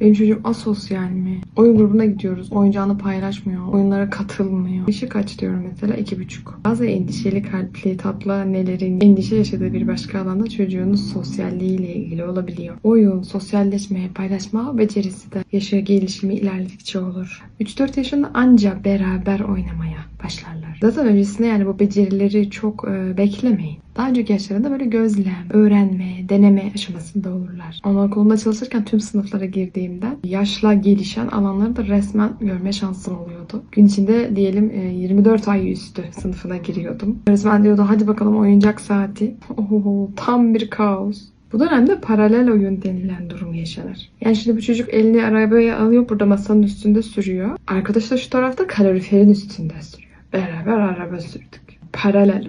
Benim çocuğum asosyal mi? Oyun grubuna gidiyoruz. Oyuncağını paylaşmıyor. Oyunlara katılmıyor. Yaşı kaç diyorum mesela? iki buçuk. Bazı endişeli kalpli, tatlı annelerin endişe yaşadığı bir başka alanda çocuğunun sosyalliğiyle ilgili olabiliyor. Oyun, sosyalleşme, paylaşma becerisi de yaşı gelişimi ilerledikçe olur. 3-4 yaşında ancak beraber oynamaya başlarlar. Zaten öncesinde yani bu becerileri çok e, beklemeyin. Daha önceki yaşlarında böyle gözlem, öğrenme, deneme aşamasında olurlar. Anaokulunda çalışırken tüm sınıflara girdiğimde yaşla gelişen alanları da resmen görme şansım oluyordu. Gün içinde diyelim e, 24 ay üstü sınıfına giriyordum. Öğretmen diyordu hadi bakalım oyuncak saati. Oho, tam bir kaos. Bu dönemde paralel oyun denilen durum yaşanır. Yani şimdi bu çocuk elini arabaya alıyor burada masanın üstünde sürüyor. Arkadaş da şu tarafta kaloriferin üstünde sürüyor. Beraber araba sürdük. Paralel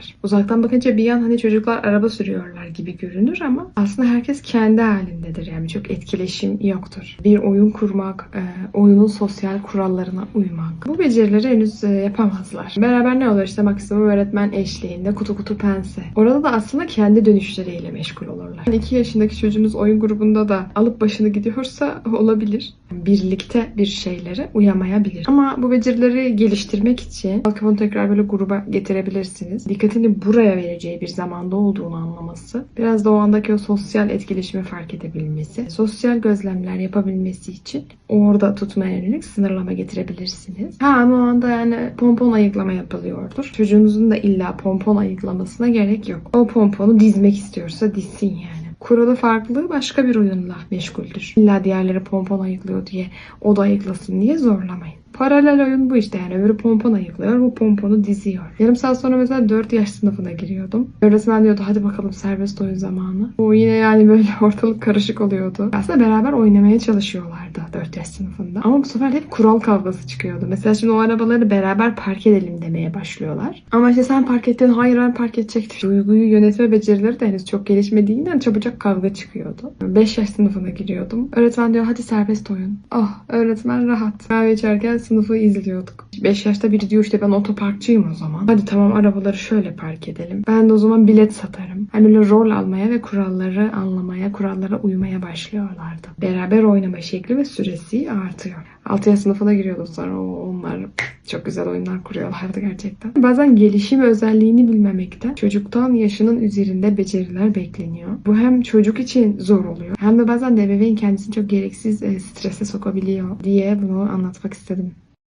oynuyorlar. Uzaktan bakınca bir yan hani çocuklar araba sürüyorlar gibi görünür ama aslında herkes kendi halindedir. Yani çok etkileşim yoktur. Bir oyun kurmak, e, oyunun sosyal kurallarına uymak. Bu becerileri henüz e, yapamazlar. Beraber ne olur işte maksimum öğretmen eşliğinde kutu kutu pense. Orada da aslında kendi dönüşleriyle meşgul olurlar. 2 yaşındaki çocuğunuz oyun grubunda da alıp başını gidiyorsa olabilir. Birlikte bir şeylere uyamayabilir. Ama bu becerileri geliştirmek için belki bunu tekrar böyle gruba getirebilirsiniz. Dikkatini buraya vereceği bir zamanda olduğunu anlaması. Biraz da o andaki o sosyal etkileşimi fark edebilmesi. Sosyal gözlemler yapabilmesi için orada tutmaya yönelik sınırlama getirebilirsiniz. Ha ama o anda yani pompon ayıklama yapılıyordur. Çocuğunuzun da illa pompon ayıklamasına gerek yok. O pomponu dizmek istiyorsa dizsin yani. Kuralı farklı başka bir oyunla meşguldür. İlla diğerleri pompon ayıklıyor diye o da ayıklasın diye zorlamayın. Paralel oyun bu işte yani. Öbürü pompon ayıklıyor, bu pomponu diziyor. Yarım saat sonra mesela 4 yaş sınıfına giriyordum. Öğretmen diyordu hadi bakalım serbest oyun zamanı. O yine yani böyle ortalık karışık oluyordu. Aslında beraber oynamaya çalışıyorlardı 4 yaş sınıfında. Ama bu sefer hep kural kavgası çıkıyordu. Mesela şimdi o arabaları beraber park edelim demeye başlıyorlar. Ama işte sen park ettin, hayır ben park edecektim. Duyguyu yönetme becerileri de henüz çok gelişmediğinden çabucak kavga çıkıyordu. 5 yaş sınıfına giriyordum. Öğretmen diyor hadi serbest oyun. Ah öğretmen rahat. Kahve içerken sınıfı izliyorduk. 5 yaşta biri diyor işte ben otoparkçıyım o zaman. Hadi tamam arabaları şöyle park edelim. Ben de o zaman bilet satarım. Hani böyle rol almaya ve kuralları anlamaya, kurallara uymaya başlıyorlardı. Beraber oynama şekli ve süresi artıyor. 6 yaş sınıfına giriyordum sonra o- onlar çok güzel oyunlar kuruyorlardı gerçekten. Bazen gelişim özelliğini bilmemekten çocuktan yaşının üzerinde beceriler bekleniyor. Bu hem çocuk için zor oluyor hem de bazen de ebeveyn kendisini çok gereksiz e, strese sokabiliyor diye bunu anlatmak istedim.